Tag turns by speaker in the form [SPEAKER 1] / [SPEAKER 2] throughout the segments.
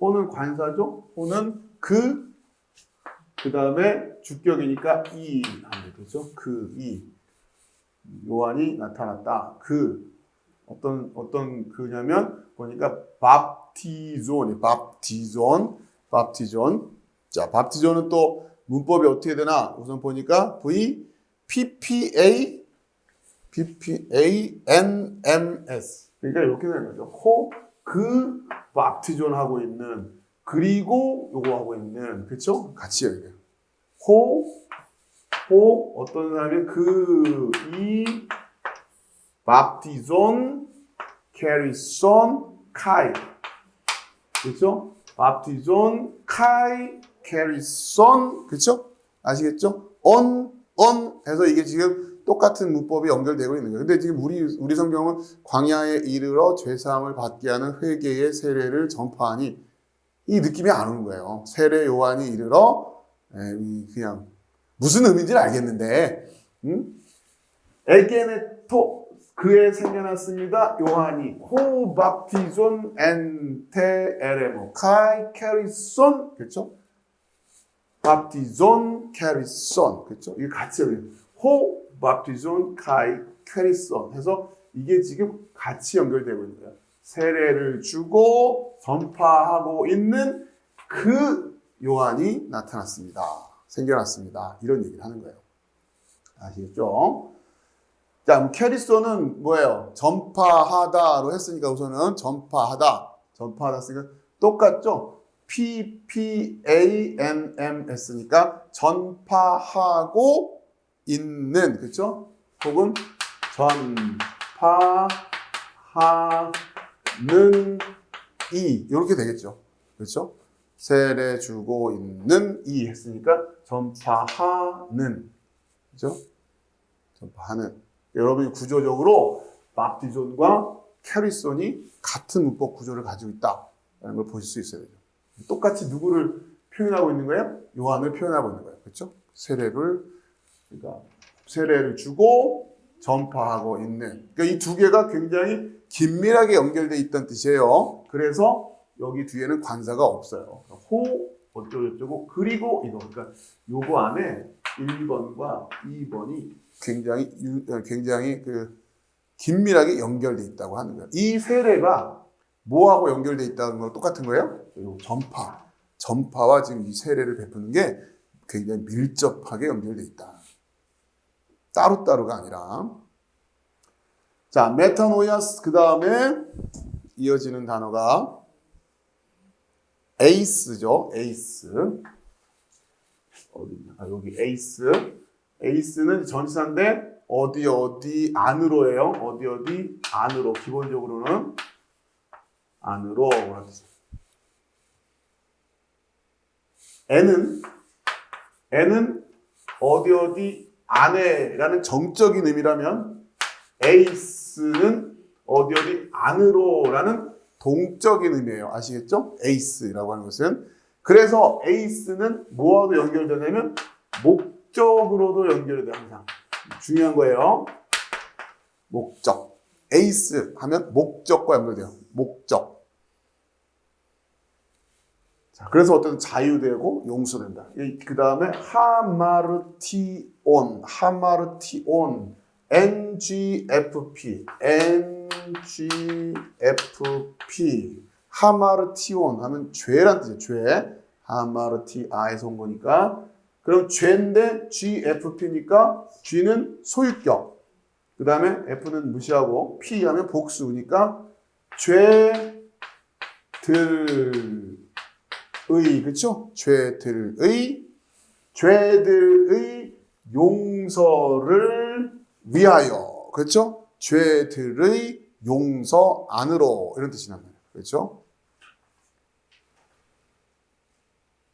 [SPEAKER 1] 호는 관사죠. 호는 그, 그 다음에 주격이니까 이 되죠. 그, 이. 요한이 나타났다. 그, 어떤, 어떤 그냐면, 보니까 밥티존이 밥티존, 밥티존. 자, 밥티존은 또 문법이 어떻게 되나? 우선 보니까 V, PPA, PPANMS. 그러니까 이렇게 되는 거죠. 호, 그, 밥티존 하고 있는, 그리고 요거 하고 있는, 그쵸? 같이 돼요. 호, 호, 어떤 사람이 그, 이, 밥티존, 캐리손, 카이. 그쵸? 밥티존, 카이, 캐리손. 그쵸? 아시겠죠? on 해서 이게 지금 똑같은 문법이 연결되고 있는 거예요. 근데 지금 우리, 우리 성경은 광야에 이르러 죄사함을 받게 하는 회개의 세례를 전파하니 이 느낌이 안 오는 거예요. 세례 요한이 이르러 에, 이 그냥 무슨 의미인지는 알겠는데 음? 에게네토 그에 생겨났습니다. 요한이 호 밥티존 엔테 에레모 카이 캐리손 그렇죠? 밥티존 캐리손 그렇죠? 이게 같이. 호 밥티존 카이 캐리손 해서 이게 지금 같이 연결되고 있는 거예요. 세례를 주고 전파하고 있는 그 요한이 나타났습니다. 생겨났습니다. 이런 얘기를 하는 거예요. 아시겠죠? 자, 캐리소는 뭐예요? 전파하다로 했으니까 우선은 전파하다. 전파하다 했으니까 똑같죠? PPANM 했으니까 전파하고 있는, 그렇죠? 혹은 전파하는 이 이렇게 되겠죠. 그렇죠? 세례 주고 있는 이 했으니까 전파하는 그죠? 전파하는 여러분이 구조적으로 밥티존과 캐리손이 같은 문법 구조를 가지고 있다라는 걸 보실 수 있어야 되죠. 똑같이 누구를 표현하고 있는 거예요? 요한을 표현하고 있는 거예요. 그렇죠? 세례를 그러니까 세례를 주고 전파하고 있는 그러니까 이 두 개가 굉장히 긴밀하게 연결돼 있다는 뜻이에요. 그래서 여기 뒤에는 관사가 없어요. 호 어쩌고저쩌고 그리고 이거 그러니까 요거 안에 1번과 2번이 굉장히 유- 어, 굉장히 그 긴밀하게 연결돼 있다고 하는 거예요. 이 세례가 뭐하고 연결돼 있다는 건 똑같은 거예요? 요 전파. 전파와 지금 이 세례를 베푸는 게 굉장히 밀접하게 연결돼 있다. 따로따로가 아니라. 자, 메타노이아스 그 다음에 이어지는 단어가 에이스죠. 에이스. 어디 아 여기 에이스. 에이스는 전치사인데 어디 어디 안으로예요. 어디 어디 안으로 기본적으로는 안으로 N은 N은 어디 어디 안에라는 정적인 의미라면 에이스는 어디 어디 안으로라는 동적인 의미예요. 아시겠죠? 에이스라고 하는 것은 그래서 에이스는 뭐하고 연결되냐면 목적으로도 연결이 돼 항상 중요한 거예요. 목적 에이스 하면 목적과 연결돼요. 목적. 자, 그래서 어떤 자유되고 용서된다. 그 다음에 하마르티 온, 하마르티온, NGFP, NGFP, 하마르티온 하면 죄란 뜻이에요. 죄. 하마르티아에서 온 거니까. 그럼 죄인데 GFP니까 G는 소유격. 그 다음에 F는 무시하고 P 하면 복수니까 죄들의 그쵸? 죄들의 죄들의 용서를 위하여 그렇죠? 죄들의 용서 안으로 이런 뜻이 납니다. 그렇죠?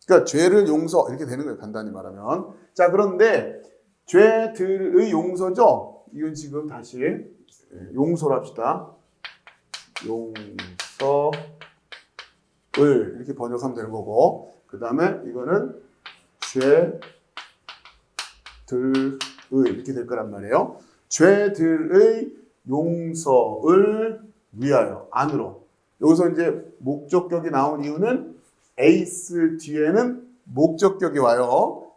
[SPEAKER 1] 그러니까 죄를 용서 이렇게 되는 거예요. 간단히 말하면. 자, 그런데 죄들의 용서죠. 이건 지금 다시 용서를 합시다. 용서를 이렇게 번역하면 되는 거고 그 다음에 이거는 죄 들의 이렇게 될 거란 말이에요. 죄들의 용서를 위하여 안으로 여기서 이제 목적격이 나온 이유는 에이스 뒤에는 목적격이 와요.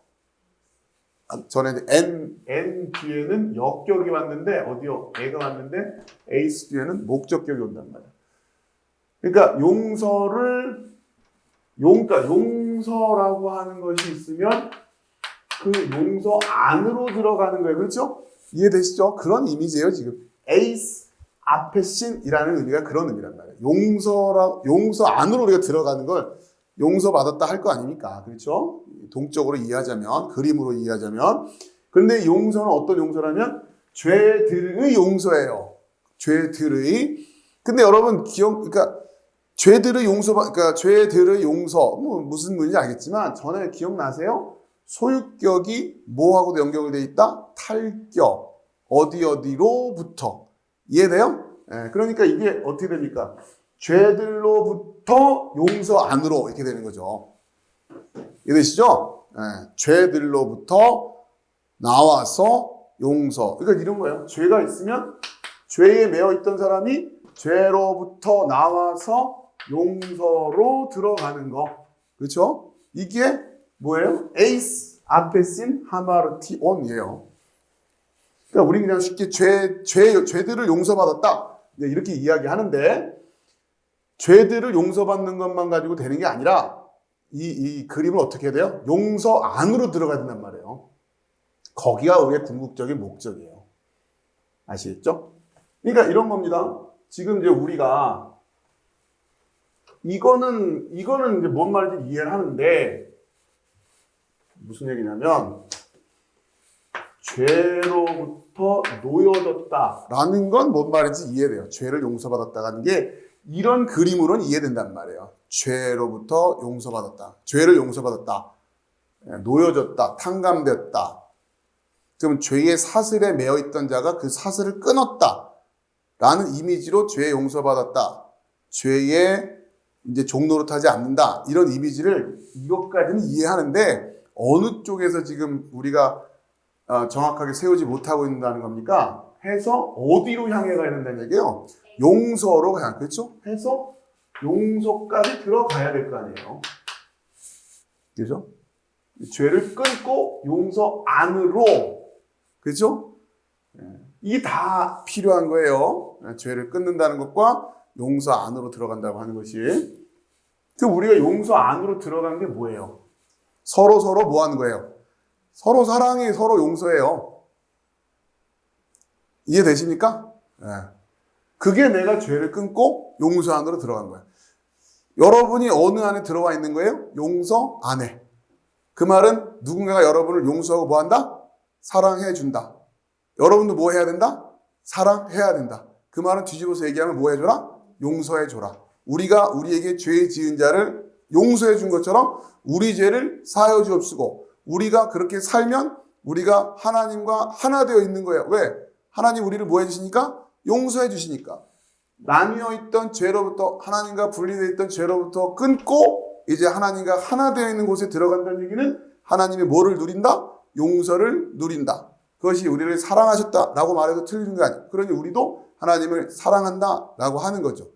[SPEAKER 1] 아, 전에 n n 뒤에는 역격이 왔는데 어디요? 애가 왔는데 에이스 뒤에는 목적격이 온단 말이야. 그러니까 용서를 용, 그러니까 용서라고 하는 것이 있으면 그 용서 안으로 들어가는 거예요. 그렇죠? 이해되시죠? 그런 이미지예요, 지금. 에이스 앞에 신이라는 의미가 그런 의미란 말이에요. 용서라, 용서 안으로 우리가 들어가는 걸 용서받았다 할 거 아닙니까? 그렇죠? 동적으로 이해하자면, 그림으로 이해하자면. 그런데 용서는 어떤 용서라면 죄들의 용서예요. 죄들의. 근데 여러분 기억, 그러니까 죄들의 용서, 그러니까 죄들의 용서, 뭐 무슨 문제인지 알겠지만 전에 기억나세요? 소유격이 뭐하고도 연결이 돼 있다? 탈격. 어디 어디로부터. 이해돼요? 예, 그러니까 이게 어떻게 됩니까? 죄들로부터 용서 안으로 이렇게 되는 거죠. 이해되시죠? 예, 죄들로부터 나와서 용서. 그러니까 이런 거예요. 죄가 있으면 죄에 매여 있던 사람이 죄로부터 나와서 용서로 들어가는 거. 그렇죠? 이게 뭐예요? 에이스 앞에 쓴 하마르티 온이에요. 그러니까 우리 그냥 쉽게 죄, 죄, 죄들을 용서받았다. 이제 이렇게 이야기하는데 죄들을 용서받는 것만 가지고 되는 게 아니라 이, 이 그림을 어떻게 해야 돼요? 용서 안으로 들어가야 된단 말이에요. 거기가 우리의 궁극적인 목적이에요. 아시겠죠? 그러니까 이런 겁니다. 지금 이제 우리가 이거는 이거는 이제 뭔 말인지 이해를 하는데 무슨 얘기냐면 죄로부터 놓여졌다라는 건 뭔 말인지 이해돼요. 죄를 용서받았다는 게 이런 그림으로는 이해된단 말이에요. 죄로부터 용서받았다. 죄를 용서받았다. 예, 놓여졌다. 탕감됐다. 그럼 죄의 사슬에 매어 있던 자가 그 사슬을 끊었다. 라는 이미지로 죄 용서받았다. 죄의 이제 종노릇하지 않는다. 이런 이미지를 이것까지는 이해하는데 어느 쪽에서 지금 우리가 어, 정확하게 세우지 못하고 있다는 겁니까? 해서 어디로 향해 가야 된다는 얘기예요? 용서로 향, 그렇죠? 해서 용서까지 들어가야 될 거 아니에요. 그죠? 죄를 끊고 용서 안으로, 그죠? 예. 이게 다 필요한 거예요. 예, 죄를 끊는다는 것과 용서 안으로 들어간다고 하는 것이. 그 우리가 용서 안으로 들어가는 게 뭐예요? 서로 서로 뭐 하는 거예요? 서로 사랑이 서로 용서해요. 이해되십니까? 예. 그게 내가 죄를 끊고 용서 안으로 들어간 거예요. 여러분이 어느 안에 들어와 있는 거예요? 용서 안에. 그 말은 누군가가 여러분을 용서하고 뭐 한다? 사랑해 준다. 여러분도 뭐 해야 된다? 사랑해야 된다. 그 말은 뒤집어서 얘기하면 뭐 해줘라? 용서해 줘라. 우리가 우리에게 죄 지은 자를 용서해 준 것처럼 우리 죄를 사여 주옵시고 우리가 그렇게 살면 우리가 하나님과 하나 되어 있는 거예요. 왜? 하나님 우리를 뭐 해주시니까? 용서해 주시니까. 나뉘어 있던 죄로부터 하나님과 분리되어 있던 죄로부터 끊고 이제 하나님과 하나 되어 있는 곳에 들어간다는 얘기는 하나님이 뭐를 누린다? 용서를 누린다. 그것이 우리를 사랑하셨다라고 말해도 틀린 거 아니에요. 그러니 우리도 하나님을 사랑한다라고 하는 거죠.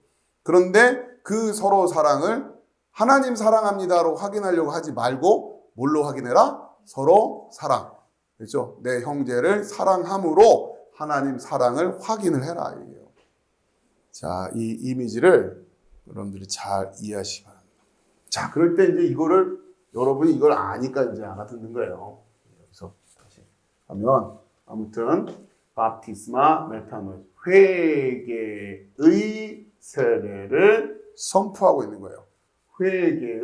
[SPEAKER 1] 그런데 그 서로 사랑을 하나님 사랑합니다로 확인하려고 하지 말고 뭘로 확인해라? 서로 사랑. 그렇죠? 내 형제를 사랑함으로 하나님 사랑을 확인을 해라. 자, 이 이미지를 여러분들이 잘 이해하시기 바랍니다. 자, 그럴 때 이제 이거를 여러분이 이걸 아니까 이제 알아듣는 거예요. 여기서 다시 하면 아무튼 바티스마 메타노 회개의 세례를 선포하고 있는 거예요. 회개의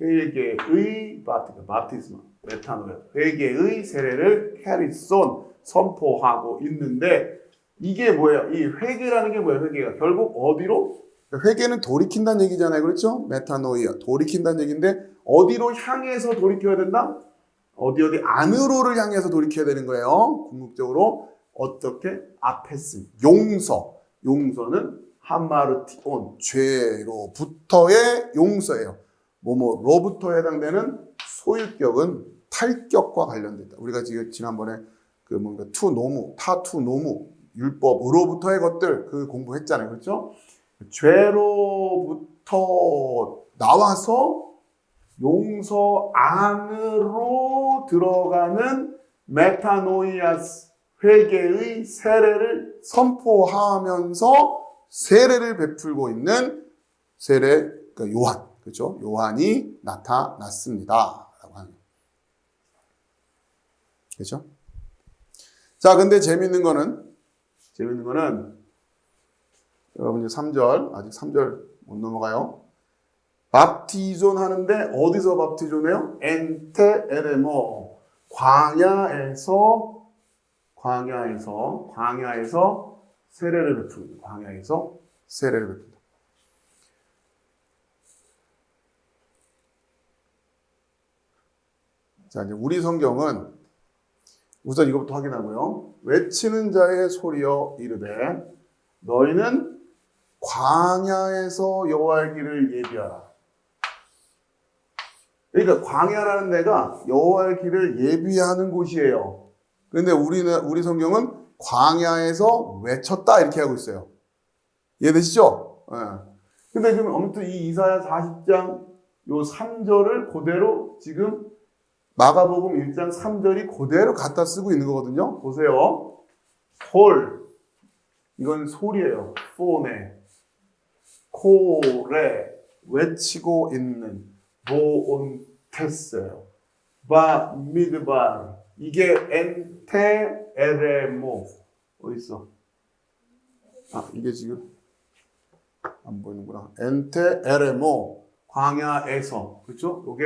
[SPEAKER 1] 회개의 바티 바티스마 메타노 회개의 세례를 캐리손 선포하고 있는데 이게 뭐예요? 이 회개라는 게 뭐예요? 회개가 결국 어디로? 회개는 돌이킨다는 얘기잖아요. 그렇죠? 메타노이아 돌이킨다는 얘기인데 어디로 향해서 돌이켜야 된다? 어디 어디 안으로를 향해서 돌이켜야 되는 거예요. 궁극적으로 어떻게 아페스 용서 용서는 한마르티온 죄로부터의 용서예요. 뭐뭐로부터 해당되는 소유격은 탈격과 관련된다. 우리가 지금 지난번에 그 뭔가 투 노무 타투 노무 율법으로부터의 것들 그 공부했잖아요. 그렇죠? 죄로부터 나와서 용서 안으로 들어가는 메타노이아스 회개의 세례를 선포하면서 세례를 베풀고 있는 세례 그러니까 요한 그렇죠? 요한이 나타났습니다라고 하는 그렇죠? 자, 근데 재밌는 거는 재밌는 거는 여러분 이제 3절 아직 3절 못 넘어가요. 밥티존 하는데 어디서 밥티존해요? 엔테 에레모 광야에서 광야에서 광야에서 세례를 베푼다. 광야에서 세례를 베푼다. 자, 이제 우리 성경은 우선 이것부터 확인하고요. 외치는 자의 소리여 이르되 너희는 광야에서 여호와의 길을 예비하라. 그러니까 광야라는 데가 여호와의 길을 예비하는 곳이에요. 그런데 우리는 우리 성경은 광야에서 외쳤다 이렇게 하고 있어요. 이해되시죠? 예. 근데 지금 아무튼 이 이사야 40장 요 3절을 그대로 지금 마가복음 1장 3절이 그대로 갖다 쓰고 있는 거거든요. 보세요. 홀. 이건 소리예요. 포네. 코레. 외치고 있는. 보온테스요. 바 미드발. 이게 엔테 에레모. 어디 있어? 아, 이게 지금 안 보이는구나. 엔테 에레모. 광야에서. 그렇죠? 요게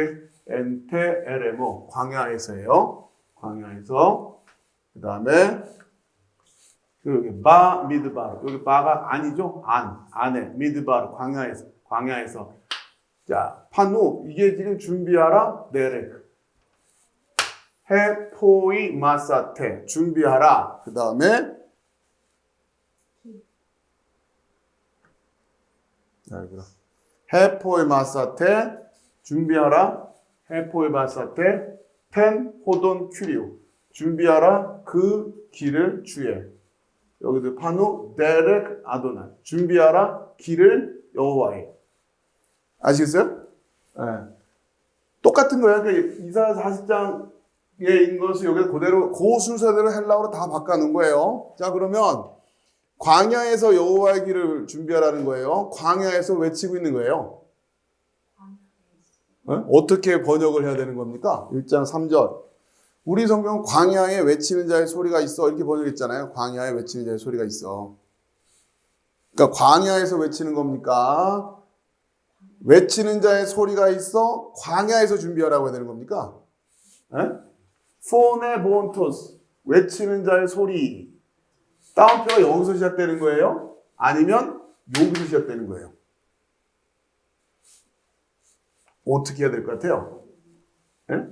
[SPEAKER 1] 엔테 에레모 광야에서예요. 광야에서 그 다음에 여기 바 미드바르 여기 바가 아니죠? 안 안에 미드바르 광야에서 광야에서 자 파누 이게 지금 준비하라 네렉 해포이 마사테 준비하라. 그 다음에 해포이 마사테 준비하라. 해포의 바사테 텐 호돈 큐리오. 준비하라. 그 길을 주에 여기도 파누 데렉 아도나 준비하라. 길을 여호와에 아시겠어요? 네. 똑같은 거야. 그 이사 40장 에 있는 것을 여기 그대로 그 순서대로 헬라어로 다 바꿔놓은 거예요. 자 그러면 광야에서 여호와의 길을 준비하라는 거예요. 광야에서 외치고 있는 거예요. 어? 어떻게 번역을 해야 되는 겁니까? 1장 3절. 우리 성경 광야에 외치는 자의 소리가 있어. 이렇게 번역했잖아요. 광야에 외치는 자의 소리가 있어. 그러니까 광야에서 외치는 겁니까? 외치는 자의 소리가 있어. 광야에서 준비하라고 해야 되는 겁니까? 포네 본토스. 외치는 자의 소리. 따옴표가 여기서 시작되는 거예요? 아니면 여기서 시작되는 거예요? 어떻게 해야 될 것 같아요? 예?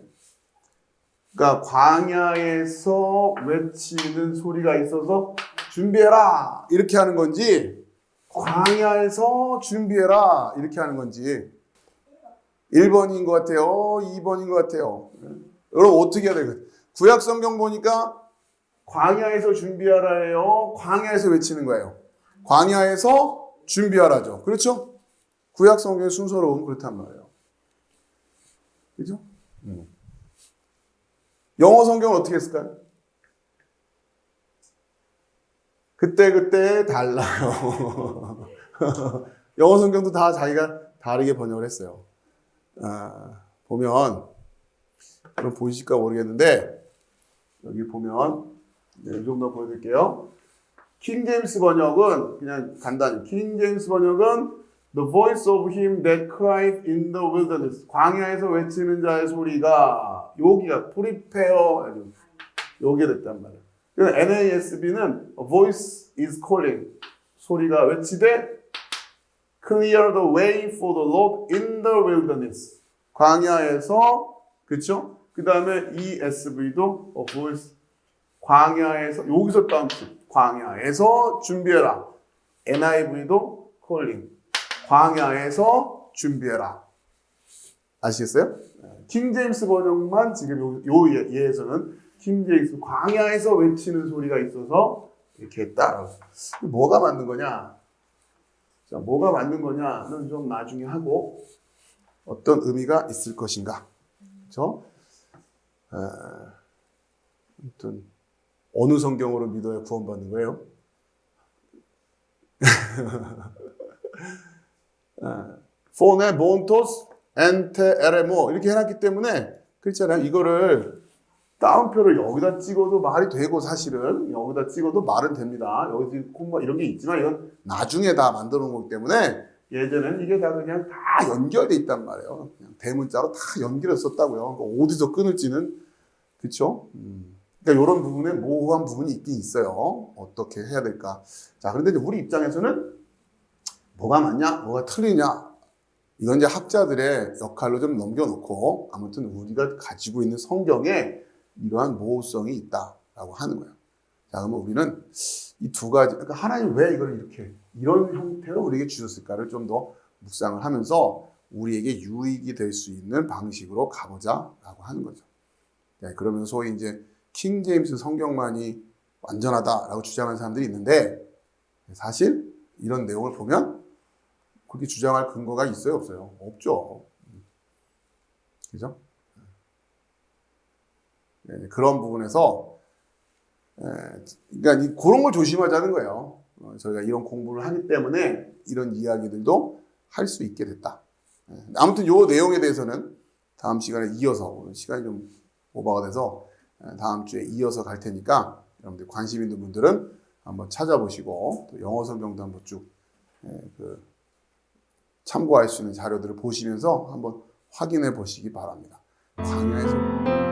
[SPEAKER 1] 그러니까 광야에서 외치는 소리가 있어서 준비해라 이렇게 하는 건지 광야에서 준비해라 이렇게 하는 건지 1번인 것 같아요 2번인 것 같아요 여러분 어떻게 해야 될까요? 구약 성경 보니까 광야에서 준비하라예요 광야에서 외치는 거예요 광야에서 준비하라죠 그렇죠? 구약 성경의 순서로 보면 그렇단 말이에요 그죠? 음. 영어 성경은 어떻게 했을까요? 그때 그때 달라요. 영어 성경도 다 자기가 다르게 번역을 했어요. 아, 보면 그럼 보이실까 모르겠는데 여기 보면 네, 좀더 보여드릴게요. 킹 제임스 번역은 그냥 간단히 킹 제임스 번역은 The voice of him that cried in the wilderness. 광야에서 외치는 자의 소리가 여기가 prepare 여기에 됐단 말이야. 그래서 NASB는 a voice is calling 소리가 외치되 clear the way for the Lord in the wilderness. 광야에서 그렇죠? 그 다음에 ESV도 voice 광야에서 여기서 주 광야에서 준비해라. NIV도 calling 광야에서 준비해라. 아시겠어요? 킹 제임스 번역만 지금 요, 요 예- 예에서는 킹 제임스 광야에서 외치는 소리가 있어서 이렇게 했다라고. 뭐가 맞는 거냐? 자, 뭐가 맞는 거냐는 좀 나중에 하고 어떤 의미가 있을 것인가? 그렇죠? 에, 아무튼 어느 성경으로 믿어야 구원받는 거예요? 폰에 몬토스 엔테 에레모 이렇게 해놨기 때문에 그렇잖아요. 이거를 따옴표를 여기다 찍어도 말이 되고 사실은 여기다 찍어도 말은 됩니다. 여기 콤마 이런 게 있지만 이건 나중에 다 만들어 놓은 거기 때문에 예전에는 이게 다 그냥 다 연결돼 있단 말이에요. 그냥 대문자로 다 연결했었다고요. 그러니까 어디서 끊을지는 그렇죠. 음. 그러니까 이런 부분에 모호한 부분이 있긴 있어요. 어떻게 해야 될까? 자, 그런데 이제 우리 입장에서는 뭐가 맞냐, 뭐가 틀리냐, 이건 이제 학자들의 역할로 좀 넘겨놓고 아무튼 우리가 가지고 있는 성경에 이러한 모호성이 있다라고 하는 거예요. 자, 그러면 우리는 이 두 가지, 그러니까 하나님 왜 이걸 이렇게 이런 형태로 우리에게 주셨을까를 좀 더 묵상을 하면서 우리에게 유익이 될 수 있는 방식으로 가보자라고 하는 거죠. 네, 그러면 소위 이제 킹 제임스 성경만이 완전하다라고 주장하는 사람들이 있는데 사실 이런 내용을 보면 그렇게 주장할 근거가 있어요, 없어요? 없죠. 그죠? 네, 그런 부분에서 에, 그러니까 이- 그런 걸 조심하자는 거예요. 어, 저희가 이런 공부를 하기 때문에 이런 이야기들도 할 수 있게 됐다. 예, 아무튼 요 내용에 대해서는 다음 시간에 이어서 시간이 좀 오버가 돼서 에, 다음 주에 이어서 갈 테니까 여러분들 관심 있는 분들은 한번 찾아보시고 또 영어 성경도 한번 쭉 예, 그 참고할 수 있는 자료들을 보시면서 한번 확인해 보시기 바랍니다. 강야에서